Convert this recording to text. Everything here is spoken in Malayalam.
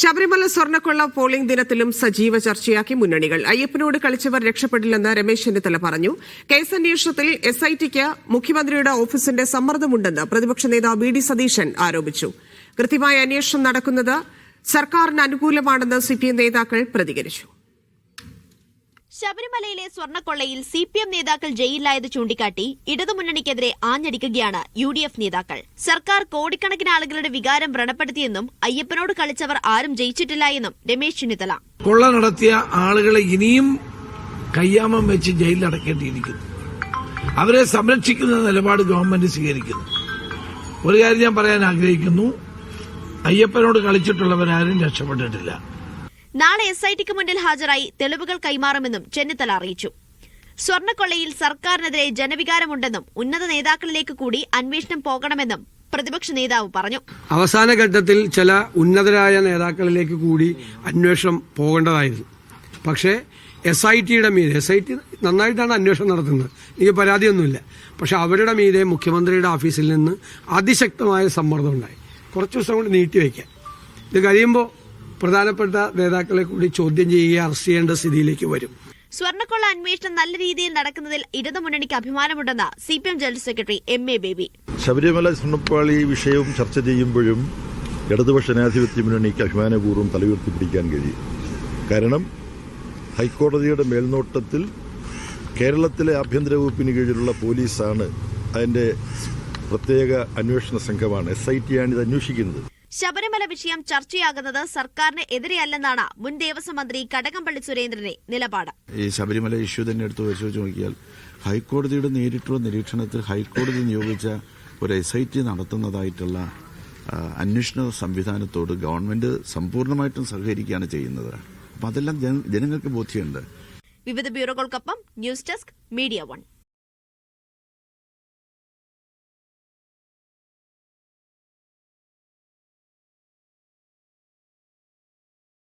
ശബരിമല സ്വർണക്കൊള്ള പോളിംഗ് ദിനത്തിലും സജീവ ചർച്ചയാക്കി മുന്നണികൾ. അയ്യപ്പനോട് കളിച്ചവർ രക്ഷപ്പെടില്ലെന്ന് രമേശ് ചെന്നിത്തല പറഞ്ഞു. കേസന്വേഷണത്തിൽ എസ് ഐ ടിക്ക് മുഖ്യമന്ത്രിയുടെ ഓഫീസിന്റെ സമ്മർദ്ദമുണ്ടെന്ന് പ്രതിപക്ഷ നേതാവ് വി ഡി സതീശൻ ആരോപിച്ചു. കൃത്യമായ അന്വേഷണം നടക്കുന്നത് സർക്കാരിന് അനുകൂലമാണെന്ന് സിപിഎം നേതാക്കൾ പ്രതികരിച്ചു. ശബരിമലയിലെ സ്വർണക്കൊള്ളയിൽ സി പി എം നേതാക്കൾ ജയിലിലായത് ചൂണ്ടിക്കാട്ടി ഇടതുമുന്നണിക്കെതിരെ ആഞ്ഞടിക്കുകയാണ് യു ഡി എഫ് നേതാക്കൾ. സർക്കാർ കോടിക്കണക്കിന് ആളുകളുടെ വികാരം വ്രണപ്പെടുത്തിയെന്നും അയ്യപ്പനോട് കളിച്ചവർ ആരും ജയിച്ചിട്ടില്ല എന്നും രമേശ് ചെന്നിത്തല. കൊള്ള നടത്തിയ ആളുകളെ ഇനിയും കയ്യാമം വെച്ച് ജയിലിൽ അടക്കേണ്ടിയിരിക്കുന്നു. അവരെ സംരക്ഷിക്കുന്ന നിലപാട് ഗവൺമെന്റ് സ്വീകരിക്കുന്നു. ഒരു കാര്യം ഞാൻ പറയാൻ ആഗ്രഹിക്കുന്നു. അയ്യപ്പനോട് കളിച്ചിട്ടുള്ളവരാരും രക്ഷപ്പെട്ടിട്ടില്ല. നാളെ എസ് ഐ ടിക്ക് മുന്നിൽ ഹാജരായി തെളിവുകൾ കൈമാറുമെന്നും ചെന്നിത്തല അറിയിച്ചു. സ്വർണക്കൊള്ളയിൽ സർക്കാരിനെതിരെ ജനവികാരമുണ്ടെന്നും ഉന്നത നേതാക്കളിലേക്ക് കൂടി അന്വേഷണം പോകണമെന്നും പ്രതിപക്ഷ നേതാവ് പറഞ്ഞു. അവസാന ഘട്ടത്തിൽ ചില ഉന്നതരായ നേതാക്കളിലേക്ക് കൂടി അന്വേഷണം പോകേണ്ടതായിരുന്നു. പക്ഷേ എസ് ഐ ടിയുടെ മീതെ എസ് ഐ ടി നന്നായിട്ടാണ് അന്വേഷണം നടത്തുന്നത്. എനിക്ക് പരാതിയൊന്നുമില്ല. പക്ഷെ അവരുടെ മീതെ മുഖ്യമന്ത്രിയുടെ ഓഫീസിൽ നിന്ന് അതിശക്തമായ സമ്മർദ്ദം ഉണ്ടായി. കുറച്ച് ദിവസം കൊണ്ട് നീട്ടിവെക്കാൻ ഇത് കഴിയുമ്പോൾ പ്രധാനപ്പെട്ട നേതാക്കളെ കൂടി ചോദ്യം ചെയ്യുകയും അറസ്റ്റ് ചെയ്യേണ്ട സ്ഥിതിയിലേക്ക് വരും. സ്വർണക്കൊള്ള അന്വേഷണം നല്ല രീതിയിൽ നടക്കുന്നതിൽ ഇടതുമുന്നണിക്ക് അഭിമാനമുണ്ടെന്ന് C P M general secretary M A Baby. Sabarimala സ്വർണപ്പാളി വിഷയവും ചർച്ച ചെയ്യുമ്പോഴും ഇടതുപക്ഷ ജനാധിപത്യ മുന്നണിക്ക് അഭിമാനപൂർവം തലയുയർത്തി പിടിക്കാൻ കഴിയും. കാരണം ഹൈക്കോടതിയുടെ മേൽനോട്ടത്തിൽ കേരളത്തിലെ ആഭ്യന്തര വകുപ്പിന് കീഴിലുള്ള പോലീസാണ് അതിന്റെ പ്രത്യേക അന്വേഷണ സംഘമാണ് എസ് ഐ ടി ആണ് ഇത് അന്വേഷിക്കുന്നത്. ശബരിമല വിഷയം ചർച്ചയാകുന്നത് സർക്കാരിന് എതിരെയല്ലെന്നാണ് മുൻ ദേവസ്വം മന്ത്രി കടകംപള്ളി സുരേന്ദ്രന്റെ നിലപാട്. ഈ ശബരിമല ഇഷ്യൂ തന്നെ എടുത്ത് പരിശോധിച്ച് നോക്കിയാൽ ഹൈക്കോടതിയുടെ നേരിട്ടുള്ള നിരീക്ഷണത്തിൽ ഹൈക്കോടതി നിയോഗിച്ച ഒരു എസ് ഐ ടി നടത്തുന്നതായിട്ടുള്ള അന്വേഷണ സംവിധാനത്തോട് ഗവൺമെന്റ് സമ്പൂർണമായിട്ടും സഹകരിക്കുകയാണ് ചെയ്യുന്നത്. അപ്പം അതെല്ലാം ജനങ്ങൾക്ക് ബോധ്യമുണ്ട്. വിവിധ ബ്യൂറോകൾക്കൊപ്പം ന്യൂസ് ഡെസ്ക് മീഡിയ വൺ.